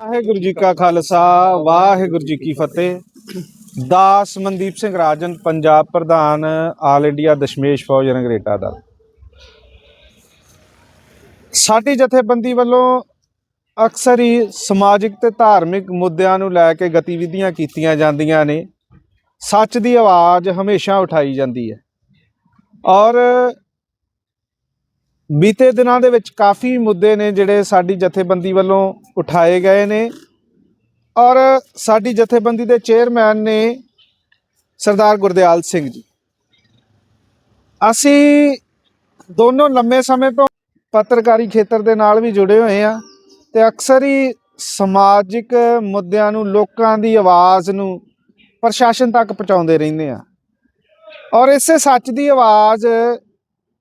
ਵਾਹਿਗੁਰੂ ਜੀ ਕਾ ਖਾਲਸਾ, ਵਾਹਿਗੁਰੂ ਜੀ ਕੀ ਫਤਿਹ। ਦਾਸ ਮਨਦੀਪ ਸਿੰਘ ਰਾਜਨ, ਪੰਜਾਬ ਪ੍ਰਧਾਨ, all India Dashmesh ਫੌਜ ਰੰਗਰੇਟਾ ਦਾ। ਸਾਡੀ ਜਥੇਬੰਦੀ ਵੱਲੋਂ ਅਕਸਰ ਹੀ ਸਮਾਜਿਕ ਤੇ ਧਾਰਮਿਕ ਮੁੱਦਿਆਂ ਨੂੰ ਲੈ ਕੇ ਗਤੀਵਿਧੀਆਂ ਕੀਤੀਆਂ ਜਾਂਦੀਆਂ ਨੇ। ਸੱਚ ਦੀ ਆਵਾਜ਼ ਹਮੇਸ਼ਾ ਉਠਾਈ ਜਾਂਦੀ ਹੈ। ਔਰ ਬੀਤੇ ਦਿਨਾਂ ਦੇ ਵਿੱਚ ਕਾਫੀ ਮੁੱਦੇ ਨੇ ਜਿਹੜੇ ਸਾਡੀ ਜਥੇਬੰਦੀ ਵੱਲੋਂ ਉਠਾਏ ਗਏ ਨੇ। ਔਰ ਸਾਡੀ ਜਥੇਬੰਦੀ ਦੇ ਚੇਅਰਮੈਨ ਨੇ ਸਰਦਾਰ ਗੁਰਦਿਆਲ ਸਿੰਘ ਜੀ। ਅਸੀਂ ਦੋਨੋਂ ਲੰਮੇ ਸਮੇਂ ਤੋਂ ਪੱਤਰਕਾਰੀ ਖੇਤਰ ਦੇ ਨਾਲ ਵੀ ਜੁੜੇ ਹੋਏ ਆ ਤੇ ਅਕਸਰ ਹੀ ਸਮਾਜਿਕ ਮੁੱਦਿਆਂ ਨੂੰ, ਲੋਕਾਂ ਦੀ ਆਵਾਜ਼ ਨੂੰ ਪ੍ਰਸ਼ਾਸਨ ਤੱਕ ਪਹੁੰਚਾਉਂਦੇ ਰਹਿੰਦੇ ਆ ਔਰ ਇਸੇ ਸੱਚ ਦੀ ਆਵਾਜ਼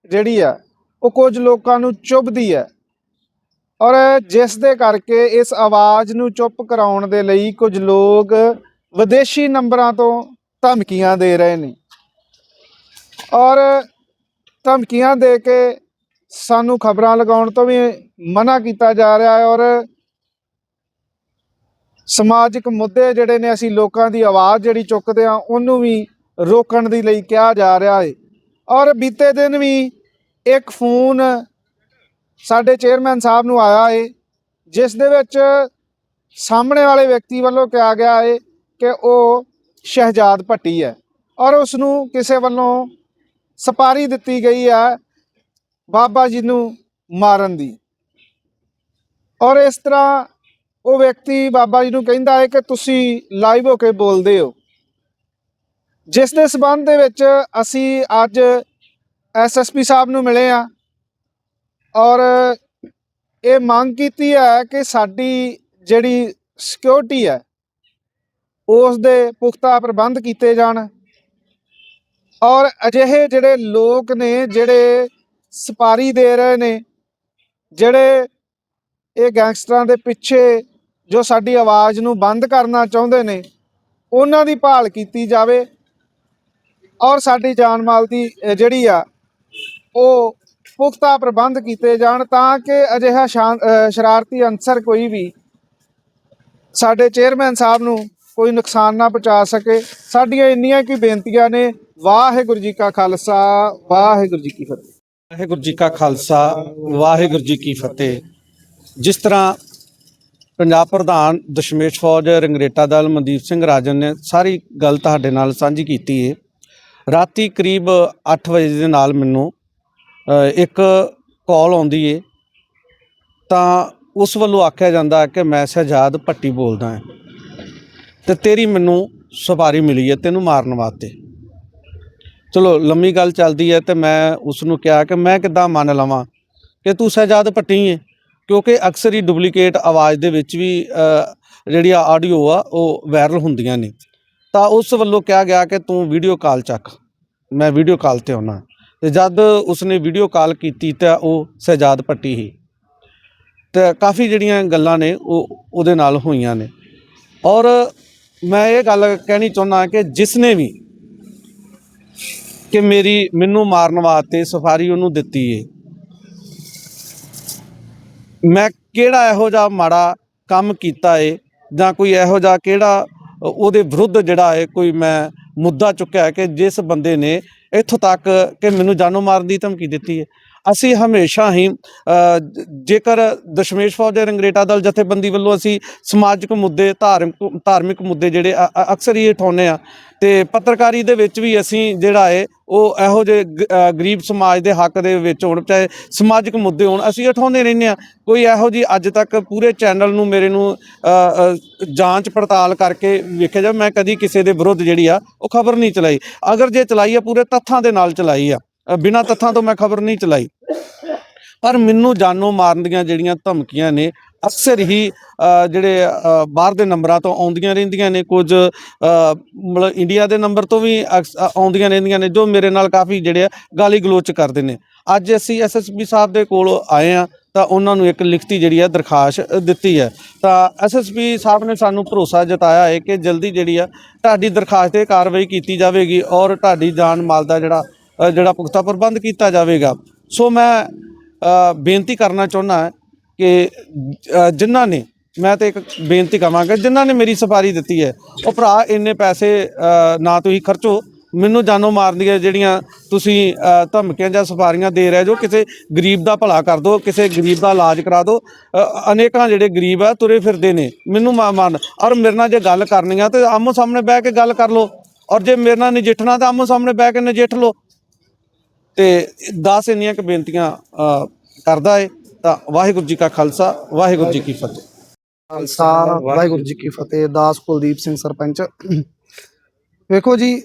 ਜਿਹੜੀ ਆ ਉਹ ਕੁਝ ਲੋਕਾਂ ਨੂੰ ਚੁੱਭਦੀ ਹੈ। ਔਰ ਜਿਸ ਦੇ ਕਰਕੇ ਇਸ ਆਵਾਜ਼ ਨੂੰ ਚੁੱਪ ਕਰਾਉਣ ਦੇ ਲਈ ਕੁਝ ਲੋਕ ਵਿਦੇਸ਼ੀ ਨੰਬਰਾਂ ਤੋਂ ਧਮਕੀਆਂ ਦੇ ਰਹੇ ਨੇ। ਔਰ ਧਮਕੀਆਂ ਦੇ ਕੇ ਸਾਨੂੰ ਖਬਰਾਂ ਲਗਾਉਣ ਤੋਂ ਵੀ ਮਨਾ ਕੀਤਾ ਜਾ ਰਿਹਾ ਹੈ ਔਰ ਸਮਾਜਿਕ ਮੁੱਦੇ ਜਿਹੜੇ ਨੇ ਅਸੀਂ ਲੋਕਾਂ ਦੀ ਆਵਾਜ਼ ਜਿਹੜੀ ਚੁੱਕਦੇ ਆ ਉਹਨੂੰ ਵੀ ਰੋਕਣ ਦੇ ਲਈ ਕਿਹਾ ਜਾ ਰਿਹਾ ਹੈ। ਔਰ ਬੀਤੇ ਦਿਨ ਵੀ ਇੱਕ ਫੋਨ ਸਾਡੇ ਚੇਅਰਮੈਨ ਸਾਹਿਬ ਨੂੰ ਆਇਆ ਏ, ਜਿਸ ਦੇ ਵਿੱਚ ਸਾਹਮਣੇ ਵਾਲੇ ਵਿਅਕਤੀ ਵੱਲੋਂ ਕਿਹਾ ਗਿਆ ਏ ਕਿ ਉਹ ਸ਼ਹਿਜਾਦ ਭੱਟੀ ਹੈ ਔਰ ਉਸ ਨੂੰ ਕਿਸੇ ਵੱਲੋਂ ਸਪਾਰੀ ਦਿੱਤੀ ਗਈ ਹੈ ਬਾਬਾ ਜੀ ਨੂੰ ਮਾਰਨ ਦੀ। ਔਰ ਇਸ ਤਰ੍ਹਾਂ ਉਹ ਵਿਅਕਤੀ ਬਾਬਾ ਜੀ ਨੂੰ ਕਹਿੰਦਾ ਹੈ ਕਿ ਤੁਸੀਂ ਲਾਈਵ ਹੋ ਕੇ ਬੋਲਦੇ ਹੋ। ਜਿਸ ਦੇ ਸਬੰਧ ਦੇ ਵਿੱਚ ਅਸੀਂ ਅੱਜ ਐਸਐਸਪੀ ਸਾਹਿਬ ਨੂੰ ਮਿਲੇ ਆ। ਔਰ ਇਹ ਮੰਗ ਕੀਤੀ ਹੈ ਕਿ ਸਾਡੀ ਜਿਹੜੀ ਸਿਕਿਉਰਿਟੀ ਹੈ, ਉਸ ਦੇ ਪੁਖਤਾ ਪ੍ਰਬੰਧ ਕੀਤੇ ਜਾਣ। ਔਰ ਅਜਿਹੇ ਜਿਹੜੇ ਲੋਕ ਨੇ, ਜਿਹੜੇ ਸਪਾਰੀ ਦੇ ਰਹੇ ਨੇ, ਜਿਹੜੇ ਇਹ ਗੈਂਗਸਟਰਾਂ ਦੇ ਪਿੱਛੇ ਜੋ ਸਾਡੀ ਆਵਾਜ਼ ਨੂੰ ਬੰਦ ਕਰਨਾ ਚਾਹੁੰਦੇ ਨੇ, ਉਹਨਾਂ ਦੀ ਭਾਲ ਕੀਤੀ ਜਾਵੇ। ਔਰ ਸਾਡੀ ਜਾਨ ਮਾਲ ਦੀ ਜਿਹੜੀ ਆ ਉਹ ਪੁਖਤਾ ਪ੍ਰਬੰਧ ਕੀਤੇ ਜਾਣ ਤਾਂ ਕਿ ਅਜਿਹਾ ਸ਼ਾਨ- ਸ਼ਰਾਰਤੀ ਅਨਸਰ ਕੋਈ ਵੀ ਸਾਡੇ ਚੇਅਰਮੈਨ ਸਾਹਿਬ ਨੂੰ ਕੋਈ ਨੁਕਸਾਨ ਨਾ ਪਹੁੰਚਾ ਸਕੇ। ਸਾਡੀਆਂ ਇੰਨੀਆਂ ਕੀ ਬੇਨਤੀਆਂ ਨੇ, ਵਾਹਿਗੁਰੂ ਜੀ ਕਾ ਖਾਲਸਾ, ਵਾਹਿਗੁਰੂ ਜੀ ਕੀ ਫਤਿਹ। ਵਾਹਿਗੁਰੂ ਜੀ ਕਾ ਖਾਲਸਾ, ਵਾਹਿਗੁਰੂ ਜੀ ਕੀ ਫਤਿਹ। ਜਿਸ ਤਰ੍ਹਾਂ ਪੰਜਾਬ ਪ੍ਰਧਾਨ ਦਸ਼ਮੇਸ਼ ਫੌਜ, ਰੰਗਰੇਟਾ ਦਲ, ਮਨਦੀਪ ਸਿੰਘ ਰਾਜਨ ਨੇ ਸਾਰੀ ਗੱਲ ਤੁਹਾਡੇ ਨਾਲ ਸਾਂਝੀ ਕੀਤੀ ਹੈ ਰਾਤੀ ਕਰੀਬ 8 ਵਜੇ ਦੇ ਨਾਲ ਮੈਨੂੰ ਇੱਕ ਕਾਲ ਆਉਂਦੀ ਏ, ਤਾਂ ਉਸ ਵੱਲੋਂ ਆਖਿਆ ਜਾਂਦਾ ਕਿ ਮੈਂ ਸ਼ਹਜਾਦ ਭੱਟੀ ਬੋਲਦਾ ਹਾਂ। ਤੇ ਤੇਰੀ ਮੈਨੂੰ ਸਵਾਰੀ ਮਿਲੀ ਹੈ ਤੈਨੂੰ ਮਾਰਨ ਵਾਸਤੇ। ਚਲੋ, ਲੰਮੀ ਗੱਲ ਚੱਲਦੀ ਹੈ ਤੇ ਮੈਂ ਉਸ ਨੂੰ ਕਿਹਾ ਕਿ ਮੈਂ ਕਿੱਦਾਂ ਮੰਨ ਲਵਾਂ ਕਿ ਤੂੰ ਸਹਿਜਾਦ ਪੱਟੀ ਹੈ ਕਿਉਂਕਿ ਅਕਸਰ ਹੀ ਡੁਪਲੀਕੇਟ ਆਵਾਜ਼ ਦੇ ਵਿੱਚ ਵੀ ਜਿਹੜੀ ਆ ਆਡੀਓ ਆ, ਉਹ ਵਾਇਰਲ ਹੁੰਦੀਆਂ ਨੇ। ਤਾਂ ਉਸ ਵੱਲੋਂ ਕਿਹਾ ਗਿਆ ਕਿ ਤੂੰ ਵੀਡੀਓ ਕਾਲ ਚੱਕ। ਮੈਂ ਵੀਡੀਓ ਕਾਲ ਤੇ ਆਉਣਾ। ਤੇ ਜਦ ਉਸਨੇ ਵੀਡੀਓ ਕਾਲ ਕੀਤੀ ਤਾਂ ਉਹ ਸਹਿਜਾਦ ਪੱਟੀ ਹੀ। ਤੇ ਕਾਫੀ ਜਿਹੜੀਆਂ ਗੱਲਾਂ ਨੇ ਉਹ ਉਹਦੇ ਨਾਲ ਹੋਈਆਂ ਨੇ। ਔਰ ਮੈਂ ਇਹ ਗੱਲ ਕਹਿਣੀ ਚਾਹੁੰਦਾ ਕਿ ਜਿਸਨੇ ਵੀ ਕਿ ਮੇਰੀ ਮੈਨੂੰ ਮਾਰਨ ਵਾਸਤੇ ਸਫਾਰੀ ਉਹਨੂੰ ਦਿੱਤੀ ਏ। ਮੈਂ ਕਿਹੜਾ ਇਹੋ ਜਿਹਾ ਮਾੜਾ ਕੰਮ ਕੀਤਾ ਏ ਜਾਂ ਕੋਈ ਇਹੋ ਜਿਹਾ ਕਿਹੜਾ ਉਹਦੇ ਵਿਰੁੱਧ ਜਿਹੜਾ ਏ ਕੋਈ ਮੈਂ ਮੁੱਦਾ ਚੁੱਕਿਆ ਕਿ ਜਿਸ ਬੰਦੇ ਨੇ ਇੱਥੋਂ ਤੱਕ ਕਿ ਮੈਨੂੰ ਜਾਨੋਂ ਮਾਰਨ ਦੀ ਧਮਕੀ ਦਿੱਤੀ ਹੈ। ਅਸੀਂ ਹਮੇਸ਼ਾ ਹੀ ਜੇਕਰ ਦਸ਼ਮੇਸ਼ ਫੌਜ ਰੰਗਰੇਟਾ ਦਲ ਜਥੇਬੰਦੀ ਵੱਲੋਂ ਅਸੀਂ ਸਮਾਜਿਕ ਮੁੱਦੇ, ਧਾਰਮਿਕ ਧਾਰਮਿਕ ਮੁੱਦੇ ਜਿਹੜੇ ਅਕਸਰ ਹੀ ਉਠਾਉਂਦੇ ਆ ਤੇ ਪੱਤਰਕਾਰੀ ਦੇ ਵਿੱਚ ਵੀ ਅਸੀਂ ਜਿਹੜਾ ਏ, ਉਹ ਇਹੋ ਜਿਹੇ ਗ- ਗਰੀਬ ਸਮਾਜ ਦੇ ਹੱਕ ਦੇ ਵਿੱਚ ਹੋਣ, ਚਾਹੇ ਸਮਾਜਿਕ ਮੁੱਦੇ ਹੋਣ, ਅਸੀਂ ਉਠਾਉਂਦੇ ਰਹਿੰਦੇ ਆ ਕੋਈ ਇਹੋ ਜੀ ਅੱਜ ਤੱਕ ਪੂਰੇ ਚੈਨਲ ਨੂੰ ਮੇਰੇ ਨੂੰ ਜਾਂਚ ਪੜਤਾਲ ਕਰਕੇ ਵੇਖਿਆ ਜਾਵੇ, ਮੈਂ ਕਦੀ ਕਿਸੇ ਦੇ ਵਿਰੁੱਧ ਜਿਹੜੀ ਆ, ਉਹ ਖਬਰ ਨਹੀਂ ਚਲਾਈ। ਅਗਰ ਜੇ ਚਲਾਈ ਆ, ਪੂਰੇ ਤੱਥਾਂ ਦੇ ਨਾਲ ਚਲਾਈ ਆ। ਬਿਨਾਂ ਤੱਥਾਂ ਤੋਂ ਮੈਂ ਖਬਰ ਨਹੀਂ ਚਲਾਈ। ਪਰ ਮੈਨੂੰ ਜਾਨੋਂ ਮਾਰਨ ਦੀਆਂ ਜਿਹੜੀਆਂ ਧਮਕੀਆਂ ਨੇ, ਅਕਸਰ ਹੀ ਜਿਹੜੇ ਬਾਹਰ ਦੇ ਨੰਬਰਾਂ ਤੋਂ ਆਉਂਦੀਆਂ ਰਹਿੰਦੀਆਂ ਨੇ, ਕੁਝ ਮਤਲਬ ਇੰਡੀਆ ਦੇ ਨੰਬਰ ਤੋਂ ਵੀ ਅਕਸ- ਆਉਂਦੀਆਂ ਰਹਿੰਦੀਆਂ ਨੇ, ਜੋ ਮੇਰੇ ਨਾਲ ਕਾਫੀ ਜਿਹੜੇ ਆ ਗਾਲੀ ਗਲੋਚ ਕਰਦੇ ਨੇ। ਅੱਜ ਅਸੀਂ ਐਸਐਸਪੀ ਸਾਹਿਬ ਦੇ ਕੋਲ ਆਏ ਆ ਤਾਂ ਉਹਨਾਂ ਨੂੰ ਇੱਕ ਲਿਖਤੀ ਜਿਹੜੀ ਆ ਦਰਖਾਸਤ ਦਿੱਤੀ ਹੈ। ਤਾਂ ਐਸਐਸਪੀ ਸਾਹਿਬ ਨੇ ਸਾਨੂੰ ਭਰੋਸਾ ਜਤਾਇਆ ਹੈ ਕਿ ਜਲਦੀ ਜਿਹੜੀ ਆ ਤੁਹਾਡੀ ਦਰਖਾਸਤ ਤੇ ਕਾਰਵਾਈ ਕੀਤੀ ਜਾਵੇਗੀ ਔਰ ਤੁਹਾਡੀ ਜਾਨ ਮਾਲ ਦਾ ਜਿਹੜਾ ਜਿਹੜਾ ਪੁਖਤਾ ਪ੍ਰਬੰਧ ਕੀਤਾ ਜਾਵੇਗਾ। ਸੋ ਮੈਂ ਬੇਨਤੀ ਕਰਨਾ ਚਾਹੁੰਦਾ ਕਿ ਜਿਨ੍ਹਾਂ ਨੇ, ਮੈਂ ਤੇ ਇੱਕ ਬੇਨਤੀ ਕਰਾਂਗਾ ਜਿਨ੍ਹਾਂ ਨੇ ਮੇਰੀ ਸਫਾਰੀ ਦਿੱਤੀ ਹੈ, ਉਹ ਭਰਾ ਇੰਨੇ ਪੈਸੇ ਨਾ ਤੁਸੀਂ ਖਰਚੋ, ਮੈਨੂੰ ਜਾਨੋਂ ਮਾਰਨ ਦੀਆਂ ਜਿਹੜੀਆਂ ਤੁਸੀਂ ਧਮਕੀਆਂ ਜਾਂ ਸਫਾਰੀਆਂ ਦੇ ਰਹੇ ਜੋ ਕਿਸੇ ਗਰੀਬ ਦਾ ਭਲਾ ਕਰ ਦਿਓ ਕਿਸੇ ਗਰੀਬ ਦਾ ਇਲਾਜ ਕਰਾ ਦਿਓ ਅਨੇਕਾਂ ਜਿਹੜੇ ਗਰੀਬ ਆ, ਤੁਰੇ ਫਿਰਦੇ ਨੇ, ਮੈਨੂੰ ਮਾ- ਮਾਰਨ ਔਰ ਮੇਰੇ ਨਾਲ ਜੇ ਗੱਲ ਕਰਨੀ ਆ ਤੇ ਆਮੋ ਸਾਹਮਣੇ ਬਹਿ ਕੇ ਗੱਲ ਕਰ ਲਓ, ਔਰ ਜੇ ਮੇਰੇ ਨਾਲ ਨਜਿੱਠਣਾ ਤਾਂ ਆਮੋ ਸਾਹਮਣੇ ਬਹਿ ਕੇ ਨਜਿੱਠ ਲਓ। ਤੇ 10 ਇੰਨੀਆਂ ਕੁ ਬੇਨਤੀਆਂ ਕਰਦਾ ਏ, ਤਾਂ ਵਾਹਿਗੁਰੂ ਜੀ ਕਾ ਖਾਲਸਾ, ਵਾਹਿਗੁਰੂ ਜੀ ਕੀ ਫਤਿਹ। ਖਾਲਸਾ, ਵਾਹਿਗੁਰੂ ਜੀ ਕੀ ਫਤਿਹ, ਦਾਸ ਕੁਲਦੀਪ ਸਿੰਘ ਸਰਪੰਚ। ਵੇਖੋ ਜੀ,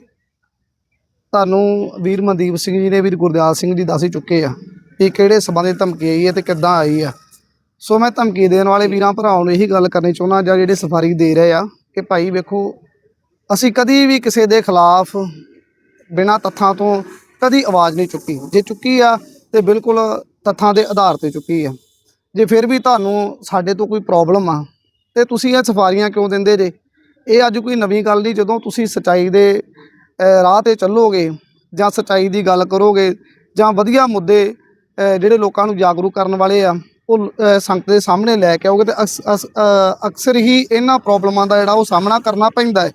ਤੁਹਾਨੂੰ ਵੀਰ ਮਨਦੀਪ ਸਿੰਘ ਜੀ ਨੇ, ਵੀਰ ਗੁਰਦਿਆਲ ਸਿੰਘ ਜੀ ਦੱਸ ਹੀ ਚੁੱਕੇ ਆ ਕਿ ਕਿਹੜੇ ਸਬੰਧ ਦੀ ਧਮਕੀ ਆਈ ਹੈ ਤੇ ਕਿੱਦਾਂ ਆਈ ਆ। ਸੋ ਮੈਂ ਧਮਕੀ ਦੇਣ ਵਾਲੇ ਵੀਰਾਂ ਭਰਾਵਾਂ ਨੂੰ ਇਹੀ ਗੱਲ ਕਰਨੀ ਚਾਹੁੰਦਾ ਜਾਂ ਜਿਹੜੇ ਸਫਾਰੀ ਦੇ ਰਹੇ ਆ ਕਿ ਭਾਈ ਵੇਖੋ, ਅਸੀਂ ਕਦੀ ਵੀ ਕਿਸੇ ਦੇ ਖਿਲਾਫ ਬਿਨਾਂ ਤੱਥਾਂ ਤੋਂ ਕਦੀ ਆਵਾਜ਼ ਨਹੀਂ ਚੁੱਕੀ। ਜੇ ਚੁੱਕੀ ਆ, ਤੇ ਬਿਲਕੁਲ ਤੱਥਾਂ ਦੇ ਆਧਾਰ ਤੇ ਚੁੱਕੀ ਆ। ਜੇ ਫਿਰ ਵੀ ਤੁਹਾਨੂੰ ਸਾਡੇ ਤੋਂ ਕੋਈ ਪ੍ਰੋਬਲਮ ਆ, ਤੇ ਤੁਸੀਂ ਇਹ ਸਫਾਰੀਆਂ ਕਿਉਂ ਦਿੰਦੇ ਜੇ? ਇਹ ਅੱਜ ਕੋਈ ਨਵੀਂ ਗੱਲ ਨਹੀਂ। ਜਦੋਂ ਤੁਸੀਂ ਸਚਾਈ ਦੇ ਰਾਹ ਤੇ ਚੱਲੋਗੇ, ਜਾਂ ਸਚਾਈ ਦੀ ਗੱਲ ਕਰੋਗੇ, ਜਾਂ ਵਧੀਆ ਮੁੱਦੇ ਜਿਹੜੇ ਲੋਕਾਂ ਨੂੰ ਜਾਗਰੂਕ ਕਰਨ ਵਾਲੇ ਆ, ਉਹ ਸੰਗਤ ਦੇ ਸਾਹਮਣੇ ਲੈ ਕੇ ਆਓਗੇ, ਤੇ ਅਕਸ- ਅਸ- ਅਕਸਰ ਹੀ ਇਹਨਾਂ ਪ੍ਰੋਬਲਮਾਂ ਦਾ ਜਿਹੜਾ ਉਹ ਸਾਹਮਣਾ ਕਰਨਾ ਪੈਂਦਾ ਹੈ।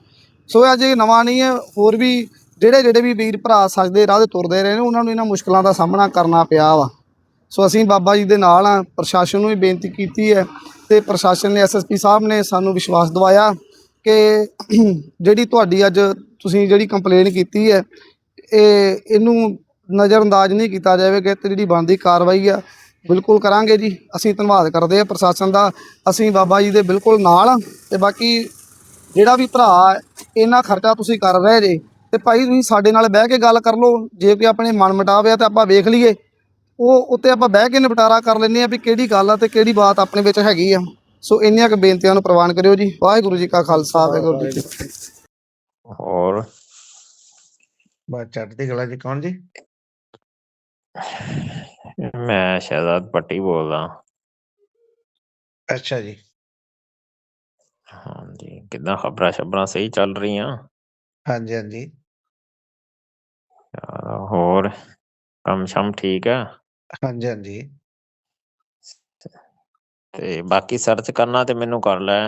ਸੋ ਇਹ ਅਜੇ ਨਵਾਂ ਨਹੀਂ ਹੈ। ਹੋਰ ਵੀ ਜਿਹੜੇ ਜਿਹੜੇ ਵੀ ਵੀਰ ਭਰਾ ਸਕਦੇ ਰਾਹ ਤੇ ਤੁਰਦੇ ਰਹੇ ਨੇ, ਉਹਨਾਂ ਨੂੰ ਇਹਨਾਂ ਮੁਸ਼ਕਲਾਂ ਦਾ ਸਾਹਮਣਾ ਕਰਨਾ ਪਿਆ ਵਾ। ਸੋ ਅਸੀਂ ਬਾਬਾ ਜੀ ਦੇ ਨਾਲ ਆ, ਪ੍ਰਸ਼ਾਸਨ ਨੂੰ ਵੀ ਬੇਨਤੀ ਕੀਤੀ ਹੈ ਤੇ ਪ੍ਰਸ਼ਾਸਨ ਨੇ ਐਸਐਸਪੀ ਸਾਹਿਬ ਨੇ ਸਾਨੂੰ ਵਿਸ਼ਵਾਸ ਦਵਾਇਆ ਕਿ ਜਿਹੜੀ ਤੁਹਾਡੀ ਅੱਜ ਤੁਸੀਂ ਜਿਹੜੀ ਕੰਪਲੇਨ ਕੀਤੀ ਹੈ, ਇਹ ਇਹਨੂੰ ਨਜ਼ਰਅੰਦਾਜ਼ ਨਹੀਂ ਕੀਤਾ ਜਾਵੇਗਾ ਤੇ ਜਿਹੜੀ ਬਣਦੀ ਕਾਰਵਾਈ ਆ, ਬਿਲਕੁਲ ਕਰਾਂਗੇ ਜੀ। ਅਸੀਂ ਧੰਨਵਾਦ ਕਰਦੇ ਆ ਪ੍ਰਸ਼ਾਸਨ ਦਾ। ਅਸੀਂ ਬਾਬਾ ਜੀ ਦੇ ਬਿਲਕੁਲ ਨਾਲ ਆ ਤੇ ਬਾਕੀ ਜਿਹੜਾ ਵੀ ਭਰਾ ਇਹਨਾਂ ਖਰਚਾ ਤੁਸੀਂ ਕਰ ਰਹੇ ਜੇ ਤੇ ਭਾਈ ਤੁਸੀਂ ਸਾਡੇ ਨਾਲ ਬਹਿ ਕੇ ਗੱਲ ਕਰ ਲਓ। ਜੇ ਕੋਈ ਆਪਣੇ ਮਨ ਮਟਾਵ ਆ ਤੇ ਆਪਾਂ ਵੇਖ ਲਈਏ। ਉਹ ਉੱਤੇ ਆਪਾਂ ਬਹਿ ਕੇ ਨਿਪਟਾਰਾ ਕਰ ਲੈਂਦੇ ਆ ਵੀ ਕਿਹੜੀ ਗੱਲ ਆ ਤੇ ਕਿਹੜੀ ਬਾਤ ਆਪਣੇ ਵਿੱਚ ਹੈਗੀ ਆ। ਸੋ ਇੰਨੀਆਂ ਕੁ ਬੇਨਤੀਆਂ ਨੂੰ ਪ੍ਰਵਾਨ ਕਰਿਓ ਜੀ। ਵਾਹਿਗੁਰੂ ਜੀ ਕਾ ਖਾਲਸਾ ਵਾਹਿਗੁਰੂ ਜੀ ਕੀ ਫਤਿਹ। ਹੋਰ? ਬਸ ਚੜ੍ਹਦੀ ਕਲਾ ਜੀ ਕੌਣ ਜੀ? ਮੈਂ ਸ਼ਹਿਜ਼ਾਦ ਪੱਟੀ ਬੋਲਦਾ। ਅੱਛਾ ਜੀ। ਹਾਂਜੀ ਕਿੱਦਾਂ ਖਬਰਾਂ ਸ਼ਬਰਾਂ ਸਹੀ ਚੱਲ ਰਹੀਆਂ? ਹਾਂਜੀ ਹਾਂਜੀ। ਹੋਰ ਕੰਮ ਸ਼ਮ ਠੀਕ ਹੈ ਹਾਂਜੀ ਹਾਂਜੀ। ਤੇ ਬਾਕੀ ਸਰਚ ਕਰਨਾ ਤੇ ਮੈਨੂੰ ਕਰ ਲੈ।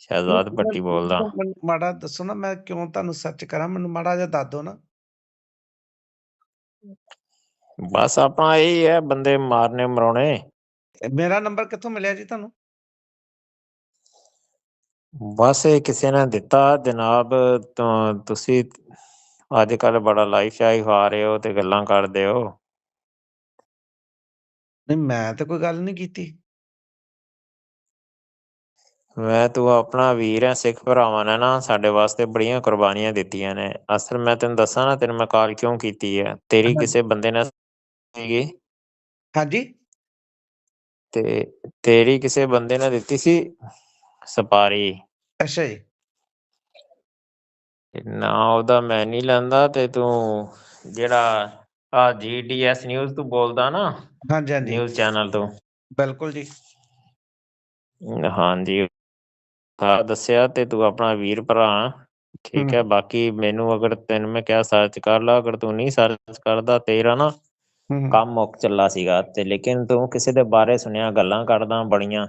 ਸ਼ਹਿਜ਼ਾਦ ਪੱਟੀ ਬੋਲਦਾ। ਮੈਨੂੰ ਮਾੜਾ ਦੱਸੋ ਨਾ ਮੈਂ ਕਿਉਂ ਤੁਹਾਨੂੰ ਸਰਚ ਕਰਾਂ? ਮੈਨੂੰ ਮਾੜਾ ਜਿਹਾ ਦੱਸ ਦਿਓ ਨਾ। ਬਸ ਆਪਣਾ ਇਹ ਹੈ ਬੰਦੇ ਮਾਰਨੇ ਮਰਾਉਣੇ। ਇਹ ਮੇਰਾ ਨੰਬਰ ਕਿੱਥੋਂ ਮਿਲਿਆ ਜੀ ਤੁਹਾਨੂੰ? ਬਸ ਇਹ ਕਿਸੇ ਨੇ ਦਿੱਤਾ ਜਨਾਬ ਤੁ- ਤੁਸੀਂ ਅੱਜ ਕੱਲ ਬੜਾ ਲਾਈਫ ਸ਼ਾਈ ਖਾ ਰਹੇ ਹੋ ਤੇ ਗੱਲਾਂ ਕਰਦੇ ਹੋ। ਨਹੀਂ ਮੈਂ ਤਾਂ ਕੋਈ ਗੱਲ ਨਹੀਂ ਕੀਤੀ। ਮੈਂ ਤੂੰ ਆਪਣਾ ਵੀਰ ਹੈ ਸਿੱਖ ਭਰਾਵਾਂ ਨੇ ਨਾ ਸਾਡੇ ਵਾਸਤੇ ਬੜੀਆਂ ਕੁਰਬਾਨੀਆਂ ਦਿੱਤੀਆਂ ਨੇ। ਅਸਲ ਮੈਂ ਤੈਨੂੰ ਦੱਸਾਂ ਨਾ ਤੈਨੂੰ ਮੈਂ ਕਾਲ ਕਿਉਂ ਕੀਤੀ ਹੈ? ਤੇਰੀ। ਕਿਸੇ ਬੰਦੇ ਨੇ ਸੀਗੀ? ਹਾਂਜੀ। ਤੇ ਤੇਰੀ ਕਿਸੇ ਬੰਦੇ ਨੇ ਦਿੱਤੀ ਸੀ? ਸਪਾਰੀ। ਅੱਛਾ ਜੀ। ਨਾ ਉਹਦਾ ਮੈਂ ਨਹੀਂ ਲੈਂਦਾ ਤੇ ਤੂੰ ਜਿਹੜਾ ਆ ਜੀਡੀਐਸ ਨਿਊਜ਼ ਤੂੰ ਬੋਲਦਾ ਨਾ ਹਾਂਜੀ ਹਾਂਜੀ। ਨਿਊਜ਼ ਚੈਨਲ ਤੋਂ। ਬਿਲਕੁਲ ਜੀ। ਹਾਂਜੀ। ਤਾਂ ਦੱਸਿਆ ਤੇ ਤੂੰ ਆਪਣਾ ਵੀਰ ਭਰਾ ਠੀਕ। ਹੈ। ਬਾਕੀ ਮੈਨੂੰ ਅਗਰ ਤੈਨੂੰ ਮੈਂ ਕਿਹਾ ਸਰਚ ਕਰ ਲਾ ਅਗਰ ਤੂੰ ਨਹੀਂ ਸਰਚ ਕਰਦਾ ਤੇਰਾ ਨਾ ਕੰਮ ਮੁੱਕ ਚੱਲਾ ਸੀਗਾ ਤੇ ਲੇਕਿਨ ਤੂੰ ਕਿਸੇ ਦੇ ਬਾਰੇ ਸੁਣਿਆ ਗੱਲਾਂ ਕਰਦਾ ਬੜੀਆਂ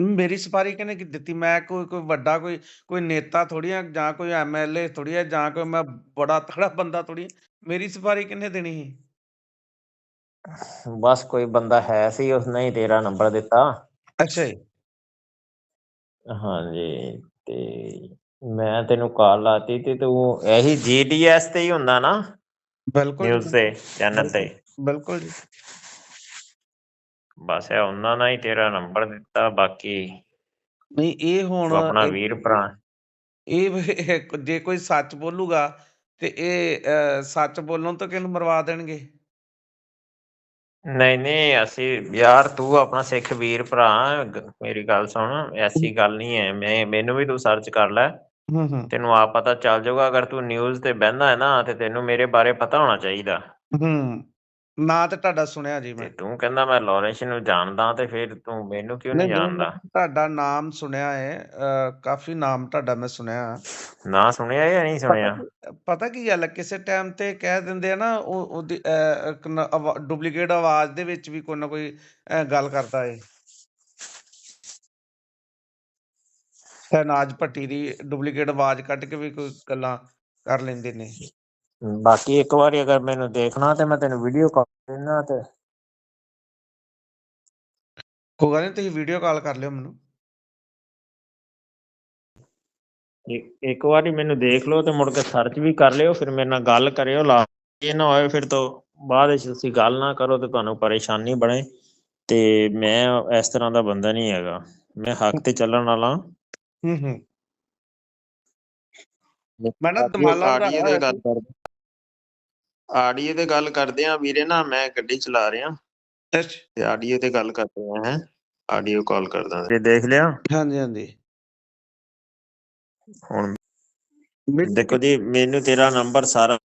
ਮੇਰੀ ਸਪਾਰੀ ਕਿਹਨੇ ਕੀ ਦਿੱਤੀ? ਮੈਂ ਕੋਈ ਕੋਈ ਵੱਡਾ ਕੋਈ ਕੋਈ ਨੇਤਾ ਥੋੜੀ ਆ ਜਾਂ ਕੋਈ ਐਮਐਲਏ ਥੋੜੀ ਆ ਜਾਂ ਕੋਈ ਮੈਂ ਬੜਾ ਤਕੜਾ ਬੰਦਾ ਥੋੜੀ ਮੇਰੀ ਸਪਾਰੀ ਕਿੰਨੇ ਦੇਣੀ ਸੀ? ਬਸ ਕੋਈ ਬੰਦਾ ਹੈ ਸੀ ਉਸਨੇ ਹੀ ਤੇਰਾ ਨੰਬਰ ਦਿੱਤਾ। ਅੱਛਾ ਜੀ। ਹਾਂਜੀ ਤੇ ਮੈਂ ਤੈਨੂੰ ਕਾਲ ਲਾਤੀ ਤੇ ਤੂੰ ਇਹੀ ਜੀਡੀਐਸ ਤੇ ਹੀ ਹੁੰਦਾ ਨਾ ਬਿਲਕੁਲ ਨਿਊਜ਼ ਤੇ ਚੈਨਲ ਤੇ। ਬਿਲਕੁਲ ਜੀ। ਬਸ ਇਹ ਉਹਨਾਂ ਨੇ ਹੀ ਤੇਰਾ ਨੰਬਰ ਦਿੱਤਾ ਬਾਕੀ ਨਹੀਂ ਇਹ ਹੁਣ ਤੂੰ ਆਪਣਾ ਵੀਰ ਭਰਾ। ਇਹ ਵੀ ਜੇ ਕੋਈ ਸੱਚ ਬੋਲੂਗਾ ਤੇ ਇਹ ਅਹ, ਸੱਚ ਬੋਲਣ ਤੋਂ ਕਿਹਨੂੰ ਮਰਵਾ ਦੇਣਗੇ? ਨਹੀਂ ਨਹੀਂ ਅਸੀਂ ਯਾਰ ਤੂੰ ਆਪਣਾ ਸਿੱਖ ਵੀਰ ਭਰਾ ਗ- ਮੇਰੀ ਗੱਲ ਸੁਣ ਐਸੀ ਗੱਲ ਨਹੀਂ ਹੈ ਮੈਂ ਮੈਨੂੰ ਵੀ ਤੂੰ ਸਰਚ ਕਰ ਲੈ। ਹੂੰ ਹੂੰ। ਤੈਨੂੰ ਆਪ ਪਤਾ ਚੱਲ ਜਾਊਗਾ ਅਗਰ ਤੂੰ ਨਿਊਜ਼ ਤੇ ਬਹਿੰਦਾ ਹੈ ਨਾ ਤੇ ਤੈਨੂੰ ਮੇਰੇ ਬਾਰੇ ਪਤਾ ਹੋਣਾ ਚਾਹੀਦਾ। ਹੂੰ। ਨਾਂ ਤੇ ਤੁਹਾਡਾ ਸੁਣਿਆ ਜੀ ਤੇ ਮੈਂ ਤੂੰ ਕਹਿੰਦਾ ਮੈਂ ਲਾਰੈਂਸ ਨੂੰ ਜਾਣਦਾ ਤੇ ਫਿਰ ਤੂੰ ਮੈਨੂੰ ਕਿਉਂ ਨਹੀਂ ਨਹੀਂ, ਨਹੀਂ, ਜਾਣਦਾ? ਤੁਹਾਡਾ ਨਾਮ ਸੁਣਿਆ ਹੈ ਅਹ, ਕਾਫੀ ਨਾਮ ਤੁਹਾਡਾ ਮੈਂ ਸੁਣਿਆ। ਨਾ ਸੁਣਿਆ ਜਾਂ ਨਹੀਂ ਸੁਣਿਆ? ਪਤਾ ਕੀ ਗੱਲ ਹੈ ਕਿਸੇ ਟਾਈਮ ਤੇ ਕਹਿ ਦਿੰਦੇ ਆ ਨਾ ਉਹ ਉਹਦੀ ਡੁਪਲੀਕੇਟ ਆਵਾਜ਼ ਦੇ ਵਿੱਚ ਵੀ ਕੋਈ ਨਾ ਕੋਈ ਅਹ, ਗੱਲ ਕਰਦਾ ਏ। ਸ਼ਹਿਨਾਜ਼ ਭੱਟੀ ਦੀ ਡੁਪਲੀਕੇਟ ਆਵਾਜ਼ ਕੱਢ ਕੇ ਵੀ ਕੋਈ ਗੱਲਾਂ ਕਰ ਲੈਂਦੇ ਨੇ। ਬਾਕੀ ਇੱਕ ਵਾਰੀ ਅਗਰ ਮੈਨੂੰ ਦੇਖਣਾ ਤੇ ਮੈਂ ਤੈਨੂੰ ਵੀਡੀਓ ਕਾਲ ਦੇਣਾ ਤੇ ਕੋਈ ਗੱਲ ਨਹੀਂ ਤੁਸੀਂ ਵੀਡੀਓ ਕਾਲ ਕਰ ਲਿਓ ਮੈਨੂੰ। ਇੱਕ ਇੱਕ ਵਾਰੀ ਮੈਨੂੰ ਦੇਖ ਲਓ ਤੇ ਮੁੜ ਕੇ ਸਰਚ ਵੀ ਕਰ ਲਿਓ ਫਿਰ ਮੇਰੇ ਨਾਲ ਗੱਲ ਕਰਿਓ ਲਾ ਇਹ ਨਾ ਹੋਏ ਫਿਰ ਤੋਂ ਬਾਅਦ ਵਿੱਚ ਤੁਸੀਂ ਗੱਲ ਨਾ ਕਰੋ ਤੇ ਤੁਹਾਨੂੰ ਪਰੇਸ਼ਾਨੀ ਬਣੇ। ਤੇ ਮੈਂ ਇਸ ਤਰ੍ਹਾਂ ਦਾ ਬੰਦਾ ਨਹੀਂ ਹੈਗਾ। ਮੈਂ ਹੱਕ ਤੇ ਚੱਲਣ ਵਾਲਾ ਹੂੰ। ਹੂੰ ਮੈਂ ਨਾ ਦਮਾਲਾ ਦਾ ਆੜੀਏ ਦੇ ਗੱਲ ਕਰਦੇ। ਆੜੀਏ ਤੇ ਗੱਲ ਕਰਦੇ ਆ ਵੀਰੇ ਨਾ ਮੈਂ ਗੱਡੀ ਚਲਾ ਰਿਹਾ। ਅੱਛਾ, ਤੇ ਆਡੀਓ ਤੇ ਗੱਲ ਕਰਦੇ ਆ ਹੈ। ਆਡੀਓ ਕਾਲ ਕਰਦਾ ਤੇ ਦੇਖ ਲਿਆ? ਹਾਂਜੀ ਹਾਂਜੀ। ਹੁਣ ਦੇਖੋ ਜੀ ਮੈਨੂੰ ਤੇਰਾ ਨੰਬਰ ਸਾਰਾ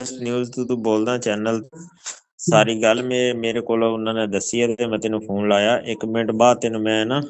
ਨਿਊਜ਼ ਤੋਂ ਤੂੰ ਬੋਲਦਾ ਚੈਨਲ ਸਾਰੀ ਗੱਲ ਮੇਰੇ ਕੋਲ ਉਹਨਾਂ ਨੇ ਦੱਸੀ ਹੈ ਤੇ ਮੈਂ ਤੈਨੂੰ ਫੋਨ ਲਾਇਆ। 1 ਮਿੰਟ ਬਾਅਦ ਤੈਨੂੰ ਮੈਂ ਨਾ